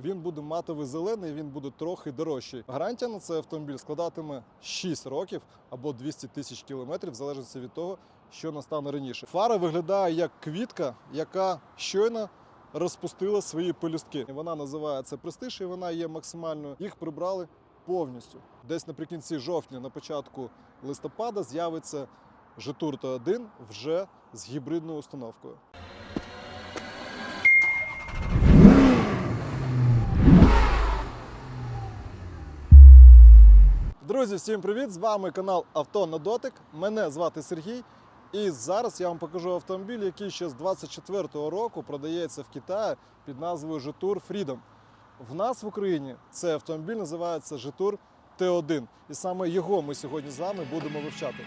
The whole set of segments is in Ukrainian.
Він буде матовий зелений, він буде трохи дорожчий. Гарантія на цей автомобіль складатиме 6 років або 200 тисяч кілометрів, в від того, що настане раніше. Фара виглядає як квітка, яка щойно розпустила свої пелюстки. Вона називається престиж, і вона є максимальною. Їх прибрали повністю. Десь наприкінці жовтня, на початку листопада, з'явиться Житур Т1 вже з гібридною установкою. Друзі, всім привіт! З вами канал Авто на дотик. Мене звати Сергій. І зараз я вам покажу автомобіль, який ще з 24-го року продається в Китаї під назвою Jetour Freedom. В нас в Україні цей автомобіль називається Jetour Т1. І саме його ми сьогодні з вами будемо вивчати.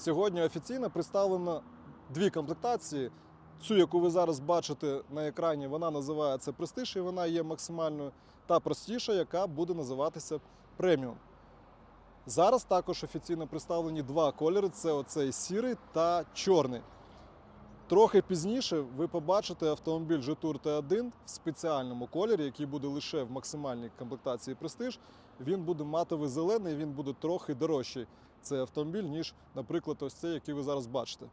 Сьогодні офіційно представлено дві комплектації. Цю, яку ви зараз бачите на екрані, вона називається Prestige, і вона є максимальною, та простіша, яка буде називатися преміум. Зараз також офіційно представлені два кольори: це оцей сірий та чорний. Трохи пізніше ви побачите автомобіль Jetour T1 в спеціальному кольорі, який буде лише в максимальній комплектації Prestige. Він буде матовий зелений, він буде трохи дорожчий цей автомобіль, ніж, наприклад, ось цей, який ви зараз бачите.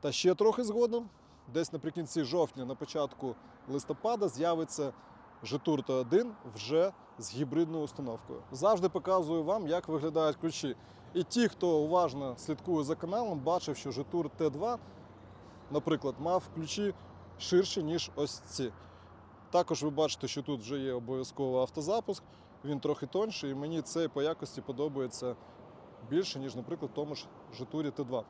Та ще трохи згодом, десь наприкінці жовтня, на початку листопада, з'явиться Jetour T1 вже з гібридною установкою. Завжди показую вам, як виглядають ключі. І ті, хто уважно слідкує за каналом, бачив, що Jetour T2, наприклад, мав ключі ширші, ніж ось ці. Також ви бачите, що тут вже є обов'язково автозапуск, він трохи тонший, і мені цей по якості подобається більше, ніж, наприклад, в тому ж Житурі Т2.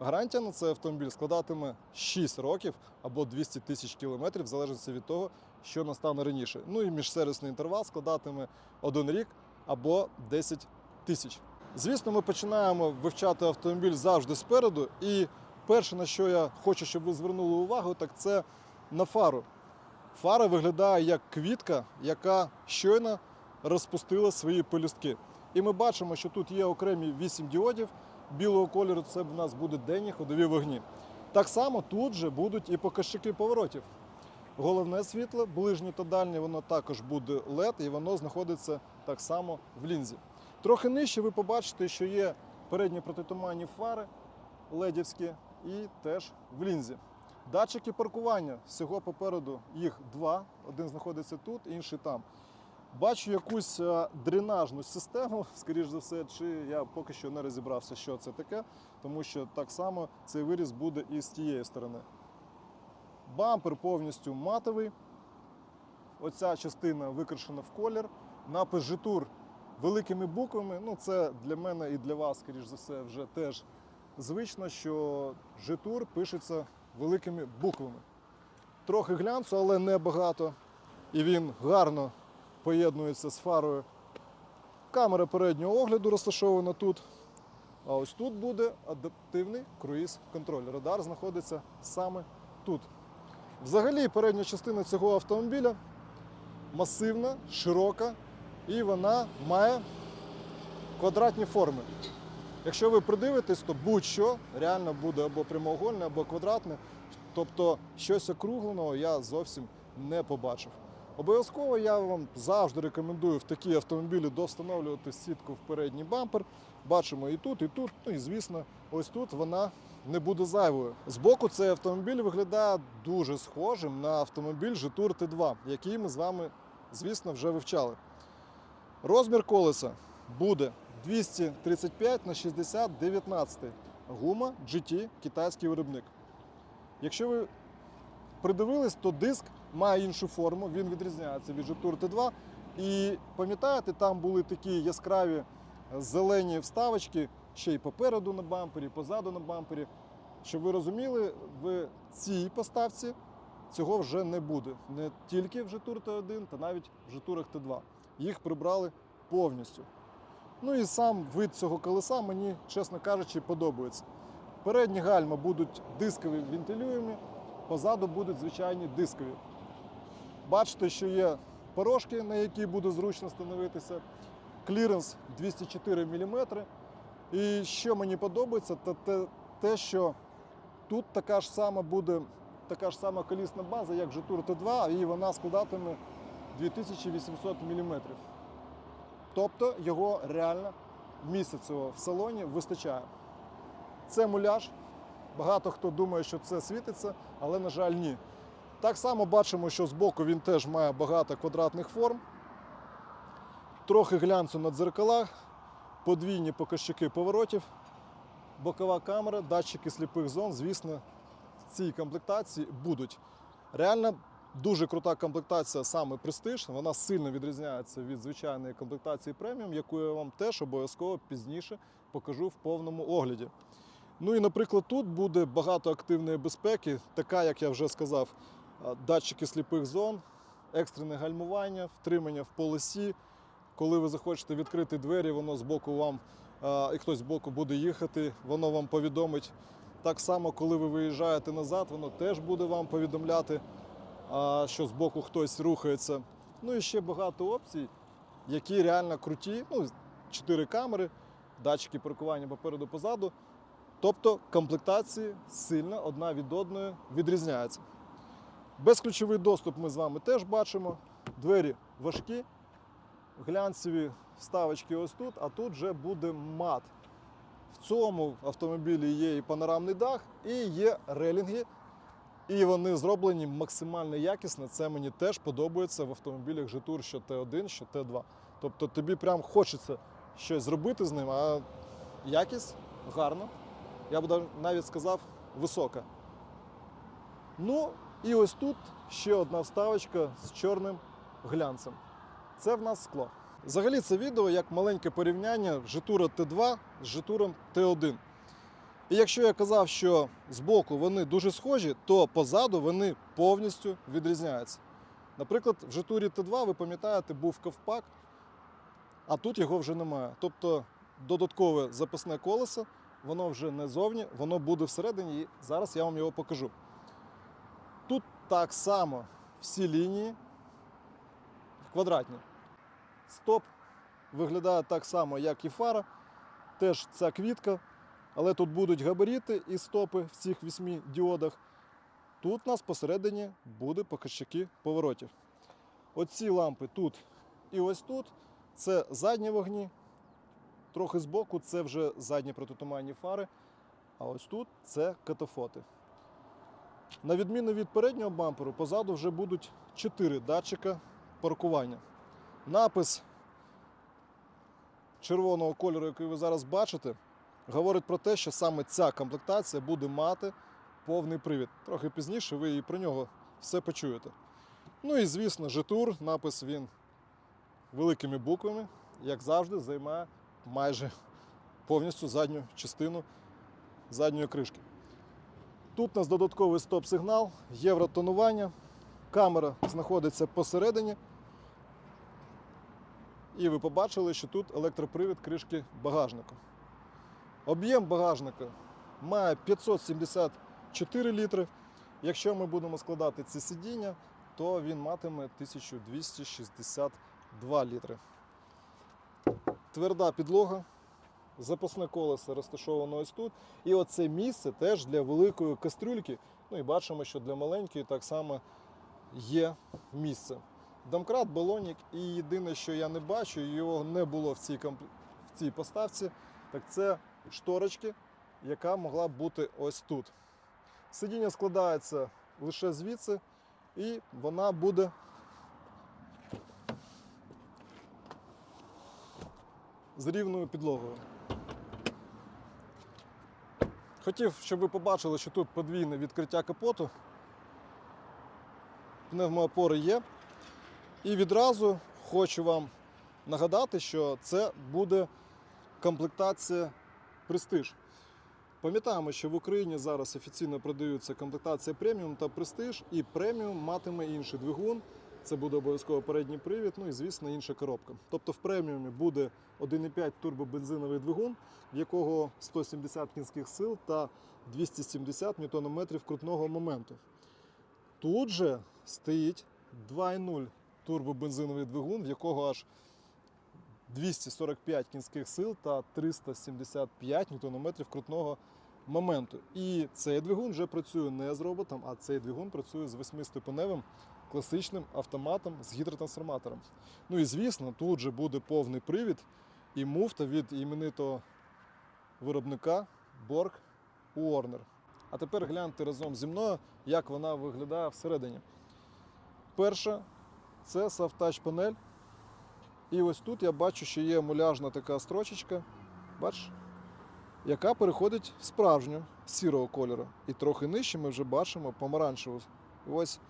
Гарантія на цей автомобіль складатиме 6 років або 200 тисяч кілометрів, в залежності від того, що настане раніше. Ну і міжсервісний інтервал складатиме 1 рік або 10 тисяч. Звісно, ми починаємо вивчати автомобіль завжди спереду. І перше, на що я хочу, щоб ви звернули увагу, так це на фару. Фара виглядає як квітка, яка щойно розпустила свої пелюстки. І ми бачимо, що тут є окремі 8 діодів білого кольору. Це в нас будуть денні ходові вогні. Так само тут же будуть і показчики поворотів. Головне світло, ближнє та дальнє, воно також буде LED, і воно знаходиться так само в лінзі. Трохи нижче ви побачите, що є передні протитуманні фари ледівські і теж в лінзі. Датчики паркування всього попереду їх два. Один знаходиться тут, інший там. Бачу якусь е, дренажну систему, скоріш за все, чи я поки що не розібрався, що це таке, тому що так само цей виріз буде і з тієї сторони. Бампер повністю матовий. Оця частина викрашена в колір. Напис Житур великими буквами. Ну, це для мене і для вас, скоріш за все, вже теж звично, що Житур пишеться великими буквами. Трохи глянцю, але не багато. І він гарно поєднується з фарою. Камера переднього огляду розташована тут. А ось тут буде адаптивний круїз-контроль. Радар знаходиться саме тут. Взагалі, передня частина цього автомобіля масивна, широка і вона має квадратні форми. Якщо ви придивитесь, то будь-що реально буде або прямоугольне, або квадратне. Тобто щось округленого я зовсім не побачив. Обов'язково я вам завжди рекомендую в такі автомобілі довстановлювати сітку в передній бампер. Бачимо і тут, і тут. Ну і звісно, ось тут вона не буде зайвою. Збоку цей автомобіль виглядає дуже схожим на автомобіль Jetour T2, який ми з вами, звісно, вже вивчали. Розмір колеса буде 235 на 60 19. гума GT китайський виробник. Якщо ви придивились, то диск має іншу форму, він відрізняється від Jetour T2. І пам'ятаєте, там були такі яскраві зелені вставочки, ще й попереду на бампері, позаду на бампері. Щоб ви розуміли, в цій поставці цього вже не буде. Не тільки в Jetour T1, та навіть в Jetour T2. Їх прибрали повністю. Ну і сам вид цього колеса мені, чесно кажучи, подобається. Передні гальма будуть дискові вентилюємі, позаду будуть звичайні дискові. Бачите, що є порожки, на які буде зручно становитися. Кліренс 204 мм. І що мені подобається, це те, що тут така ж сама буде така ж сама колісна база, як Jetour T2, і вона складатиме 2800 мм. Тобто його реально місця цього в салоні вистачає. Це муляж. Багато хто думає, що це світиться, але, на жаль, ні. Так само бачимо, що збоку він теж має багато квадратних форм. Трохи глянцю на дзеркалах, подвійні показчики поворотів, бокова камера, датчики сліпих зон, звісно, в цій комплектації будуть. Реально дуже крута комплектація саме Prestige. Вона сильно відрізняється від звичайної комплектації преміум, яку я вам теж обов'язково пізніше покажу в повному огляді. Ну і, наприклад, тут буде багато активної безпеки, така, як я вже сказав, датчики сліпих зон, екстрене гальмування, втримання в полосі. Коли ви захочете відкрити двері, воно збоку вам і хтось збоку буде їхати, воно вам повідомить. Так само, коли ви виїжджаєте назад, воно теж буде вам повідомляти, що збоку хтось рухається. Ну і ще багато опцій, які реально круті. Ну, чотири камери, датчики паркування попереду позаду. Тобто комплектації сильно одна від одної відрізняються. Безключовий доступ ми з вами теж бачимо. Двері важкі, глянцеві вставочки ось тут, а тут вже буде мат. В цьому автомобілі є і панорамний дах, і є релінги. І вони зроблені максимально якісно. Це мені теж подобається в автомобілях Jetour, що Т1, що Т2. Тобто тобі прям хочеться щось зробити з ним, а якість гарна. Я б навіть сказав висока. Ну, і ось тут ще одна вставочка з чорним глянцем. Це в нас скло. Взагалі це відео як маленьке порівняння Житура Т2 з Житуром Т1. І якщо я казав, що збоку вони дуже схожі, то позаду вони повністю відрізняються. Наприклад, в Житурі Т2, ви пам'ятаєте, був ковпак, а тут його вже немає. Тобто додаткове запасне колесо, воно вже не зовні, воно буде всередині, і зараз я вам його покажу. Так само всі лінії квадратні. Стоп виглядає так само, як і фара. Теж ця квітка, але тут будуть габаріти і стопи в цих вісьмі діодах. Тут у нас посередині буде показчики поворотів. Оці лампи тут і ось тут це задні вогні. Трохи збоку це вже задні протитуманні фари. А ось тут це катафоти. На відміну від переднього бамперу, позаду вже будуть 4 датчика паркування. Напис червоного кольору, який ви зараз бачите, говорить про те, що саме ця комплектація буде мати повний привід. Трохи пізніше ви і про нього все почуєте. Ну і звісно, Житур, напис він великими буквами, як завжди, займає майже повністю задню частину задньої кришки. Тут у нас додатковий стоп-сигнал, євротонування, камера знаходиться посередині. І ви побачили, що тут електропривід кришки багажника. Об'єм багажника має 574 літри. Якщо ми будемо складати ці сидіння, то він матиме 1262 літри. Тверда підлога, запасне колесо розташовано ось тут. І оце місце теж для великої кастрюльки. Ну і бачимо, що для маленької так само є місце. Домкрат, балонік, і єдине, що я не бачу, його не було в цій, комп... в цій поставці, так це шторочки, яка могла б бути ось тут. Сидіння складається лише звідси, і вона буде з рівною підлогою. Хотів, щоб ви побачили, що тут подвійне відкриття капоту. Пневмоопори є. І відразу хочу вам нагадати, що це буде комплектація Prestige. Пам'ятаємо, що в Україні зараз офіційно продаються комплектація преміум та престиж, і преміум матиме інший двигун. Це буде обов'язково передній привід, ну і звісно інша коробка. Тобто в преміумі буде 1,5 турбобензиновий двигун, в якого 170 кінських сил та 270 ньютонометрів крутного моменту. Тут же стоїть 2,0 турбобензиновий двигун, в якого аж 245 кінських сил та 375 ньютонометрів крутного моменту. І цей двигун вже працює не з роботом, а цей двигун працює з восьмиступеневим класичним автоматом з гідротрансформатором. Ну і звісно, тут же буде повний привід і муфта від іменитого виробника Borg Warner. А тепер гляньте разом зі мною, як вона виглядає всередині. Перша це Soft панель. І ось тут я бачу, що є муляжна така строчечка, бачиш, яка переходить в справжню сірого кольору. І трохи нижче ми вже бачимо помаранчеву. Ось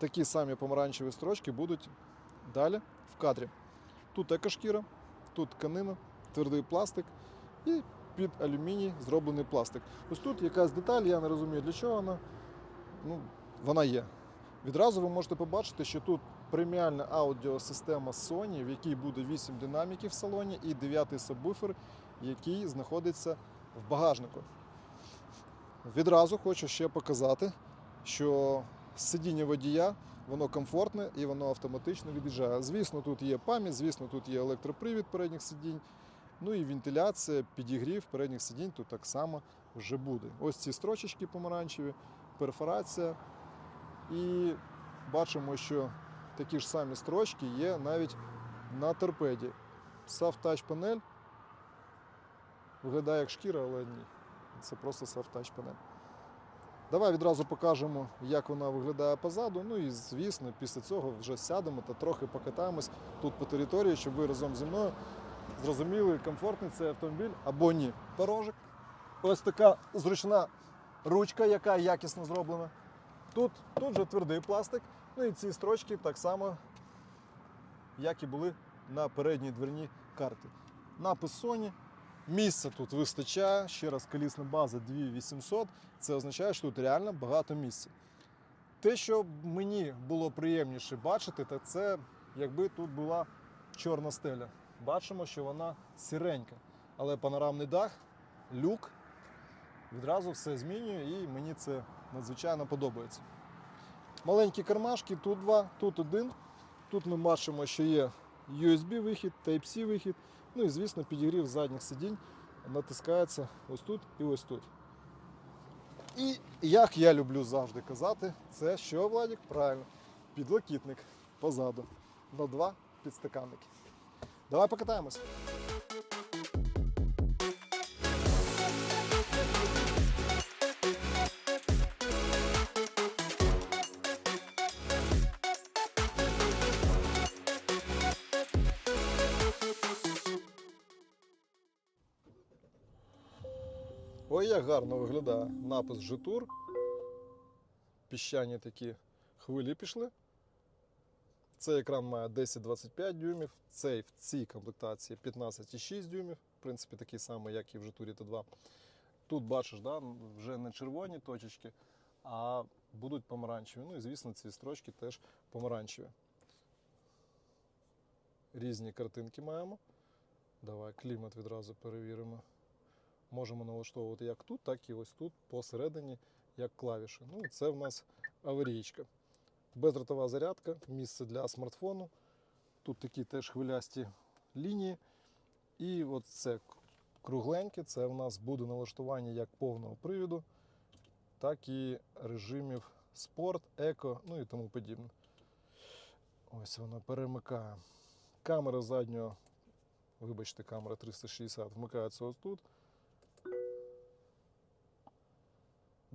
такі самі помаранчеві строчки будуть далі в кадрі. Тут екошкіра, тут тканина, твердий пластик і під алюміній зроблений пластик. Ось тут якась деталь, я не розумію для чого вона. Ну, вона є. Відразу ви можете побачити, що тут преміальна аудіосистема Sony, в якій буде 8 динаміків в салоні, і 9 сабвуфер, який знаходиться в багажнику. Відразу хочу ще показати, що сидіння водія воно комфортне і воно автоматично від'їжджає. Звісно, тут є пам'ять, звісно, тут є електропривід передніх сидінь. Ну і вентиляція, підігрів передніх сидінь тут так само вже буде. Ось ці строчечки помаранчеві, перфорація. І бачимо, що такі ж самі строчки є навіть на торпеді. Touch панель виглядає як шкіра, але ні. Це просто Touch панель. Давай відразу покажемо, як вона виглядає позаду. Ну і звісно, після цього вже сядемо та трохи покатаємось тут по території, щоб ви разом зі мною зрозуміли, комфортний цей автомобіль або ні. Порожик. Ось така зручна ручка, яка якісно зроблена. Тут, тут же твердий пластик. Ну і ці строчки так само, як і були на передній дверній карті. Напис Sony. Місця тут вистачає. Ще раз, колісна база 2800. Це означає, що тут реально багато місця. Те, що мені було приємніше бачити, так це якби тут була чорна стеля. Бачимо, що вона сіренька. Але панорамний дах, люк відразу все змінює і мені це надзвичайно подобається. Маленькі кармашки, тут два, тут один. Тут ми бачимо, що є USB-вихід, Type-C вихід. Ну і, звісно, підігрів задніх сидінь натискається ось тут і ось тут. І як я люблю завжди казати, це що, Владик? Правильно, підлокітник позаду на два підстаканники. Давай покатаємось. Ой, як гарно виглядає напис Житур. Піщані такі хвилі пішли. Цей екран має 10-25 дюймів, цей в цій комплектації 15,6 дюймів, в принципі, такий самий, як і в Житурі Т2. Тут бачиш, да, вже не червоні точечки, а будуть помаранчеві. Ну і звісно, ці строчки теж помаранчеві. Різні картинки маємо. Давай клімат відразу перевіримо. Можемо налаштовувати як тут, так і ось тут посередині, як клавіші. Ну, це в нас аварійка. Бездротова зарядка, місце для смартфону. Тут такі теж хвилясті лінії. І от це кругленьке, це в нас буде налаштування як повного привіду, так і режимів спорт, еко, ну і тому подібне. Ось вона перемикає. Камера заднього, вибачте, камера 360 вмикається ось тут.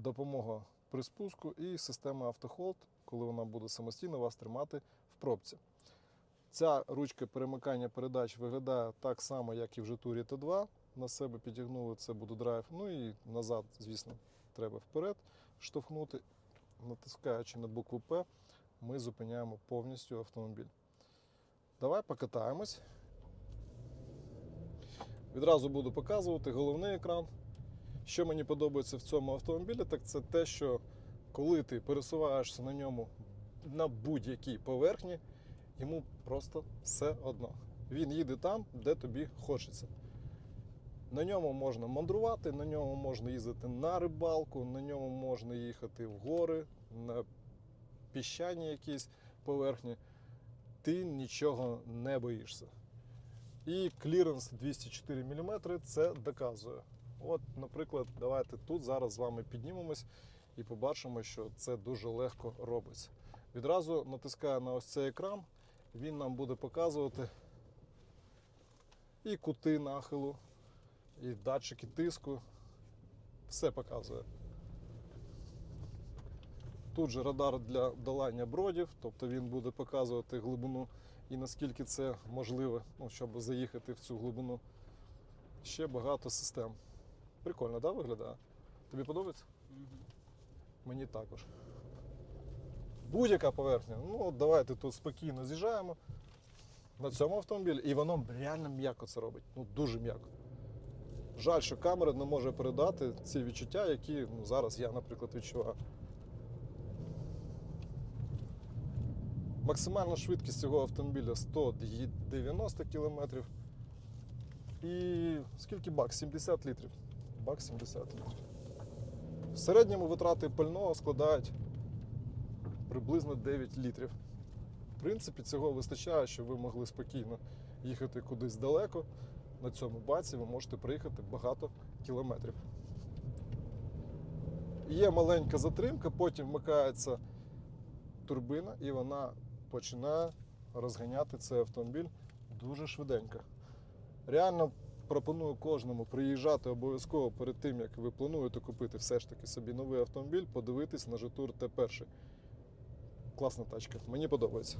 Допомога при спуску і система автохолд, коли вона буде самостійно вас тримати в пробці. Ця ручка перемикання передач виглядає так само, як і в Житурі Т2. на себе підігнули, це буде драйв. Ну і назад, звісно, треба вперед штовхнути. Натискаючи на букву П, ми зупиняємо повністю автомобіль. Давай покатаємось. Відразу буду показувати головний екран. Що мені подобається в цьому автомобілі, так це те, що коли ти пересуваєшся на ньому на будь-якій поверхні, йому просто все одно. Він їде там, де тобі хочеться. На ньому можна мандрувати, на ньому можна їздити на рибалку, на ньому можна їхати в гори, на піщані якісь поверхні. Ти нічого не боїшся. І кліренс 204 мм це доказує. От, наприклад, давайте тут зараз з вами піднімемось і побачимо, що це дуже легко робиться. Відразу натискаю на ось цей екран, він нам буде показувати і кути нахилу, і датчики тиску. Все показує. Тут же радар для долання бродів, тобто він буде показувати глибину і наскільки це можливо, ну, щоб заїхати в цю глибину. Ще багато систем. Прикольно, так, виглядає? Тобі подобається? Мені також. Будь-яка поверхня. Ну, от давайте тут спокійно з'їжджаємо на цьому автомобілі, і воно реально м'яко це робить. Ну, дуже м'яко. Жаль, що камера не може передати ці відчуття, які ну, зараз я, наприклад, відчуваю. Максимальна швидкість цього автомобіля 190 км. І скільки бак? 70 літрів. Бак 70 літрів. В середньому витрати пального складають приблизно 9 літрів. В принципі, цього вистачає, щоб ви могли спокійно їхати кудись далеко. На цьому баці ви можете приїхати багато кілометрів. Є маленька затримка, потім вмикається турбина і вона починає розганяти цей автомобіль дуже швиденько. Реально пропоную кожному приїжджати обов'язково перед тим, як ви плануєте купити все ж таки собі новий автомобіль, подивитись на Житур Т1. Класна тачка, мені подобається.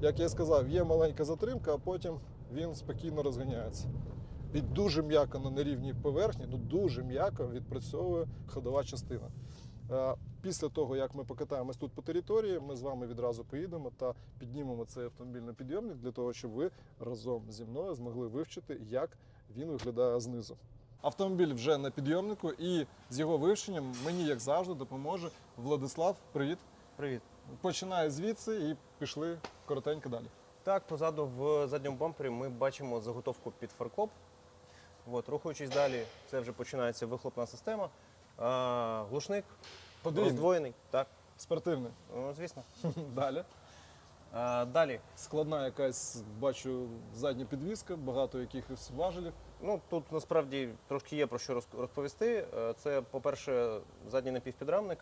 Як я сказав, є маленька затримка, а потім він спокійно розганяється. І дуже м'яко на нерівній поверхні, ну дуже м'яко відпрацьовує ходова частина. Після того, як ми покатаємось тут по території, ми з вами відразу поїдемо та піднімемо цей автомобіль на підйомник для того, щоб ви разом зі мною змогли вивчити, як він виглядає знизу. Автомобіль вже на підйомнику, і з його вивченням мені, як завжди, допоможе Владислав. Привіт. Привіт. Починає звідси і пішли коротенько далі. Так, позаду в задньому бампері ми бачимо заготовку під фаркоп. От, рухаючись далі, це вже починається вихлопна система. А, глушник Подвійний. роздвоєний. Так, Спортивний. ну, звісно. Далі. А, далі. Складна якась, бачу, задня підвіска, багато якихось важелів. Ну, тут насправді трошки є про що розповісти. Е, Це, по-перше, задній напівпідрамник.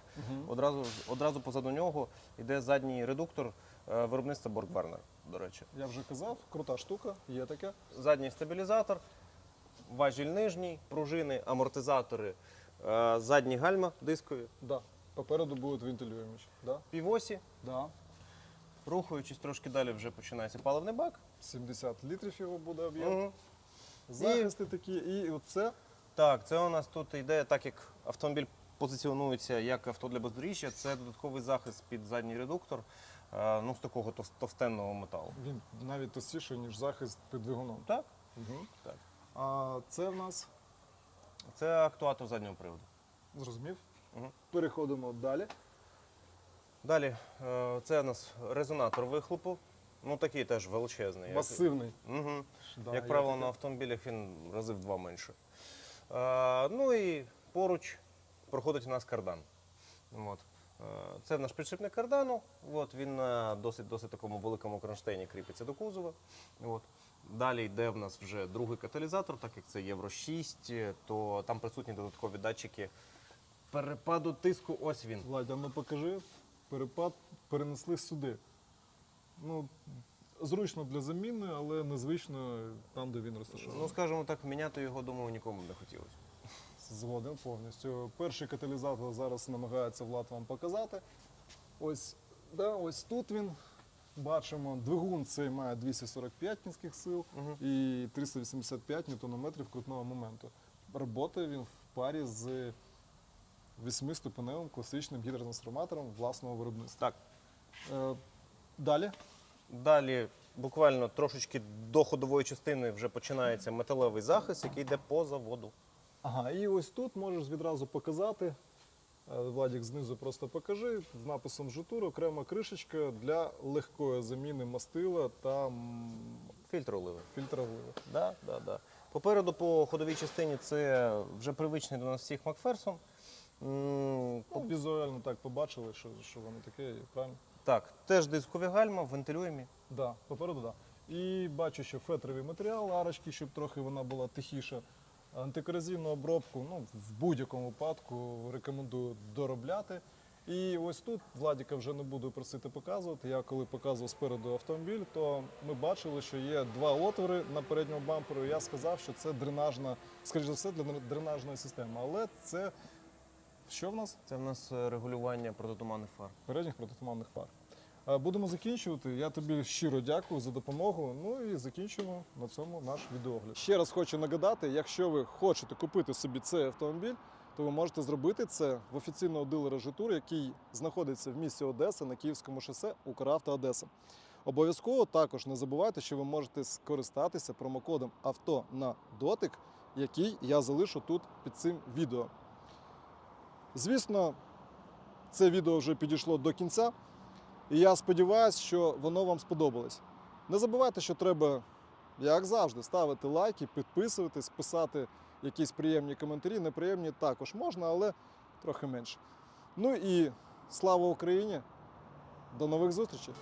Одразу, одразу позаду нього йде задній редуктор е, виробництва Боргварнер, до речі. Я вже казав, крута штука, є таке. задній стабілізатор, важіль нижній, пружини, амортизатори, е, задні гальма дискові, Да. Попереду будуть вентилювачі. Да? півосі. Да. Рухаючись трошки далі, вже починається паливний бак. 70 літрів його буде об'єм. Мгм. Захисти такі. І оце Так, це у нас тут йде, так як автомобіль позиціонується як авто для бездоріжжя, це додатковий захист під задній редуктор е, ну, з такого тов- товстенного металу. він навіть товстіший, ніж захист під двигуном. Так, Угу. так. А це в нас, Це актуатор заднього приводу. зрозумів. Мгм. Переходимо далі. Далі, е, це у нас резонатор вихлопу. Ну такий теж величезний. як- Масивний. Угу. Да, Як правило, на автомобілях він рази в два менше. Е, ну і поруч проходить у нас кардан. От. Е, Це наш підшипник кардану. От, він на досить, досить такому великому кронштейні кріпиться до кузова. От. Далі йде в нас вже другий каталізатор, так як це Євро 6, то там присутні додаткові датчики перепаду тиску. Ось він. Владя, ну покажи, перепад перенесли сюди. Ну, зручно для заміни, але незвично там, де він розташований. Ну, скажімо так, міняти його, думаю, нікому не хотілося. Згоден повністю. Перший каталізатор зараз намагається Влад вам показати. Ось, да, ось тут він. Бачимо, двигун цей має 245 кінських сил Мгм. і 385 ньютонометрів крутного моменту. Роботає він в парі з восьмиступеневим класичним гідротрансформатором власного виробництва. Так. Е, Далі. Далі, буквально трошечки до ходової частини вже починається металевий захист, який йде по заводу. Ага, і ось тут можеш відразу показати. Е, Владік, знизу просто покажи з написом Жутур окрема кришечка для легкої заміни мастила та м, Фільтр оливи. фільтра вливу. Да, да, да. Попереду по ходовій частині це вже привичний до нас всіх Макферсон. Ну, візуально так побачили, що, що воно таке, правильно? Так, теж дискові гальма, вентилюємі. Да. Попереду, так. Да. І бачу, що фетровий матеріал, арочки, щоб трохи вона була тихіша. Антикорозійну обробку ну, в будь-якому випадку рекомендую доробляти. І ось тут Владіка вже не буду просити показувати. Я коли показував спереду автомобіль, то ми бачили, що є два отвори на передньому бамперу. Я сказав, що це дренажна, скоріш за все, для дренажної системи. Але це що в нас? Це в нас е, регулювання протитуманних фар. передніх протитуманних фар. Е, Будемо закінчувати. Я тобі щиро дякую за допомогу. Ну і закінчимо на цьому наш відеогляд. Ще раз хочу нагадати: якщо ви хочете купити собі цей автомобіль, то ви можете зробити це в офіційного дилера Житур, який знаходиться в місті Одеса на Київському шосе Укравто Одеса. Обов'язково також не забувайте, що ви можете скористатися промокодом авто на дотик, який я залишу тут під цим відео. Звісно, це відео вже підійшло до кінця, і я сподіваюся, що воно вам сподобалось. Не забувайте, що треба, як завжди, ставити лайки, підписуватись, писати якісь приємні коментарі. Неприємні також можна, але трохи менше. Ну і слава Україні! До нових зустрічей!